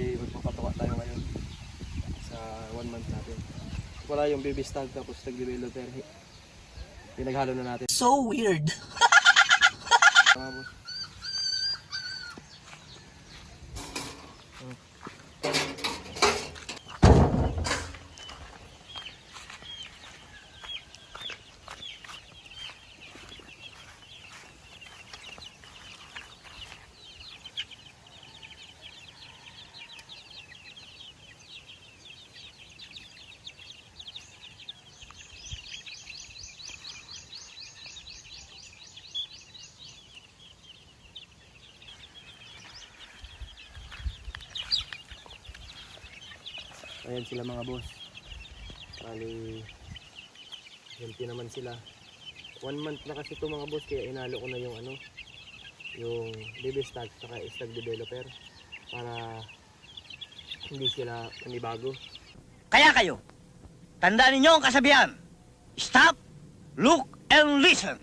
Bali, magpapatawa tayo ngayon sa one month natin. Wala yung baby stag tapos nag-developer. Pinaghalo na natin. So weird! Tapos. oh. Ayan sila mga boss. Bali, healthy naman sila. One month na kasi ito mga boss, kaya inalo ko na yung ano, yung baby stag saka stag developer para hindi sila manibago. Kaya kayo, tandaan ninyo ang kasabihan. Stop, look, and listen.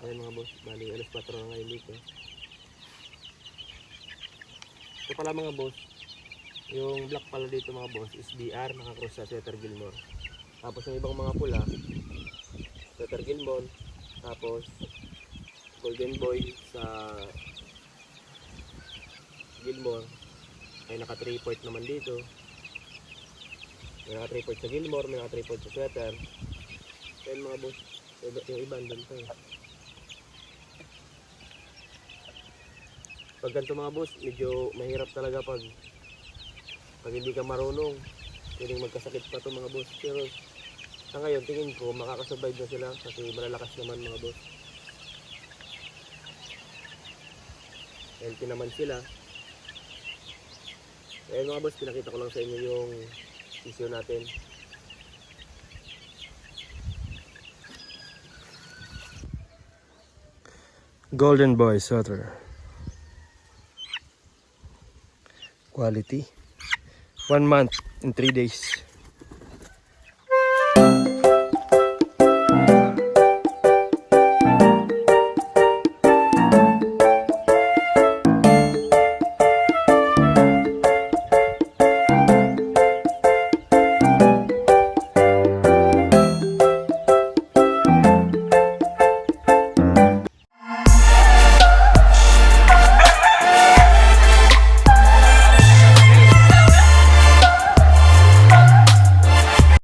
Ayan mga boss, bali alas 4 na ngayon dito. Ito pala mga boss, yung black pala dito mga boss is BR, nakakross sa Sweater Gilmore. Tapos yung ibang mga pula, Sweater Gilmore, tapos Golden Boy sa Gilmore. Ay naka 3 port naman dito. May naka 3 port sa Gilmore, may naka 3 port sa Sweater. Ayan mga boss, yung iba andun pa pag ganito mga boss, medyo mahirap talaga pag pag hindi ka marunong. Pwedeng magkasakit pa to mga boss. Pero sa ngayon, tingin ko makakasurvive na sila kasi malalakas naman mga boss. Healthy naman sila. Ayun mga boss, pinakita ko lang sa inyo yung sisyo natin. Golden Boy Sweater. Quality. 1 month and 3 days.